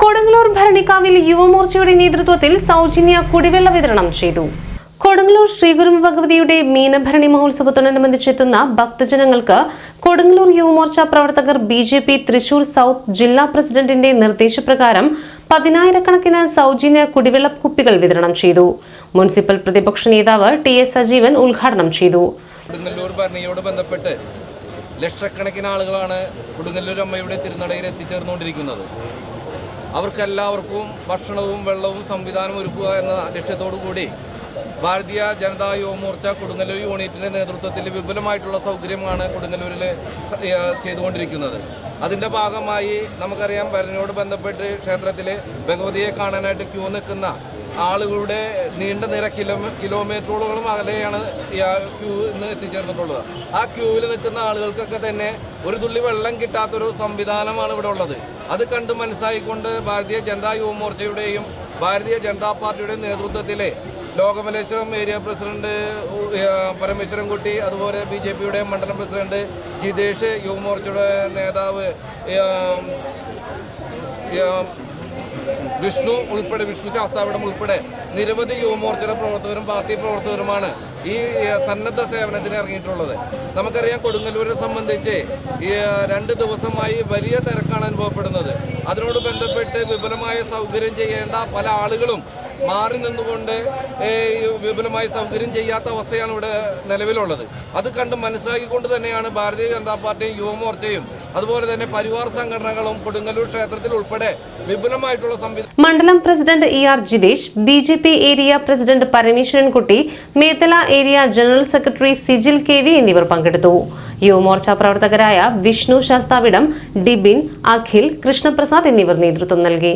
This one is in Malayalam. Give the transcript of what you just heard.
കൊടുങ്ങല്ലൂർ ഭരണിക്കാവിൽ യുവമോർച്ചയുടെ നേതൃത്വത്തിൽ സൗജന്യ കുടിവെള്ള വിതരണം ചെയ്തു. കൊടുങ്ങല്ലൂർ ശ്രീഗുരു ഭഗവതിയുടെ മീനഭരണി മഹോത്സവത്തോടനുബന്ധിച്ചെത്തുന്ന ഭക്തജനങ്ങൾക്ക് കൊടുങ്ങല്ലൂർ യുവമോർച്ച പ്രവർത്തകർ B J P Thrissur south ജില്ലാ പ്രസിഡന്റിന്റെ നിർദ്ദേശപ്രകാരം പതിനായിരക്കണക്കിന് സൗജന്യ കുടിവെള്ള കുപ്പികൾ വിതരണം ചെയ്തു. മുനിസിപ്പൽ പ്രതിപക്ഷ നേതാവ് ടി എസ് സജീവൻ ഉദ്ഘാടനം ചെയ്തു. കൊടുങ്ങല്ലൂർ ഭരണിയോട് ബന്ധപ്പെട്ട് ലക്ഷക്കണക്കിന് ആളുകളാണ് കൊടുങ്ങല്ലൂർ അമ്മയുടെ തിരുനടയിൽ എത്തിച്ചേർന്നുകൊണ്ടിരിക്കുന്നത്. അവർക്കെല്ലാവർക്കും ഭക്ഷണവും വെള്ളവും സംവിധാനം ഒരുക്കുക എന്ന ലക്ഷ്യത്തോടു കൂടി ഭാരതീയ ജനതാ യുവമോർച്ച കൊടുങ്ങല്ലൂർ യൂണിറ്റിന്റെ നേതൃത്വത്തിൽ വിപുലമായിട്ടുള്ള സൗകര്യമാണ് കൊടുങ്ങല്ലൂരിൽ ചെയ്തുകൊണ്ടിരിക്കുന്നത്. അതിന്റെ ഭാഗമായി നമുക്കറിയാം ഭരണിയോട് ബന്ധപ്പെട്ട് ക്ഷേത്രത്തിൽ ഭഗവതിയെ കാണാനായിട്ട് ക്യൂ നിൽക്കുന്ന ആളുകളുടെ നീണ്ട നിര കിലോ കിലോമീറ്ററുകളോളം അകലെയാണ് ക്യൂ ഇന്ന് എത്തിച്ചേർന്നിട്ടുള്ളത്. ആ ക്യൂവിൽ നിൽക്കുന്ന ആളുകൾക്കൊക്കെ തന്നെ ഒരു തുള്ളി വെള്ളം കിട്ടാത്തൊരു സംവിധാനമാണ് ഇവിടെ ഉള്ളത്. അത് കണ്ട് മനസ്സായിക്കൊണ്ട് ഭാരതീയ ജനതാ യുവമോർച്ചയുടെയും ഭാരതീയ ജനതാ പാർട്ടിയുടെയും നേതൃത്വത്തിലെ ലോകമലേശ്വരം ഏരിയ പ്രസിഡന്റ് പരമേശ്വരൻ കുട്ടി പരമേശ്വരൻകുട്ടി അതുപോലെ ബി ജെ പിയുടെ മണ്ഡലം പ്രസിഡന്റ് ജിതേഷ് യുവമോർച്ചയുടെ നേതാവ് വിഷ്ണു ഉൾപ്പെടെ വിഷ്ണു ശാസ്താവിടം ഉൾപ്പെടെ നിരവധി യുവമോർച്ചയുടെ പ്രവർത്തകരും പാർട്ടി പ്രവർത്തകരുമാണ് ഈ സന്നദ്ധ സേവനത്തിന് ഇറങ്ങിയിട്ടുള്ളത്. നമുക്കറിയാം കൊടുങ്ങല്ലൂരിനെ സംബന്ധിച്ച് രണ്ട് ദിവസമായി വലിയ തിരക്കാണ് അനുഭവപ്പെടുന്നത്. അതിനോട് ബന്ധപ്പെട്ട് വിപുലമായ സൗകര്യം ചെയ്യേണ്ട പല ആളുകളും മാറി നിന്നുകൊണ്ട് വിപുലമായ സൗകര്യം ചെയ്യാത്ത അവസ്ഥയാണ് ഇവിടെ നിലവിലുള്ളത്. അത് കണ്ട് മനസ്സിലാക്കിക്കൊണ്ട് തന്നെയാണ് ഭാരതീയ ജനതാ പാർട്ടിയും യുവമോർച്ചയും അതുപോലെ തന്നെ പരിവാർ സംഘടനകളും കൊടുങ്ങല്ലൂർ ക്ഷേത്രത്തിൽ ഉൾപ്പെടെ വിപുലമായിട്ടുള്ള സംവിധാനം മണ്ഡലം president E R Jithesh B J P area president Parameswarankutty Methala area general secretary Sijil K V എന്നിവർ പങ്കെടുത്തു. യുവമോർച്ച പ്രവർത്തകരായ വിഷ്ണു ശാസ്താവിടം ഡിബിൻ അഖിൽ കൃഷ്ണപ്രസാദ് എന്നിവർ നേതൃത്വം നൽകി.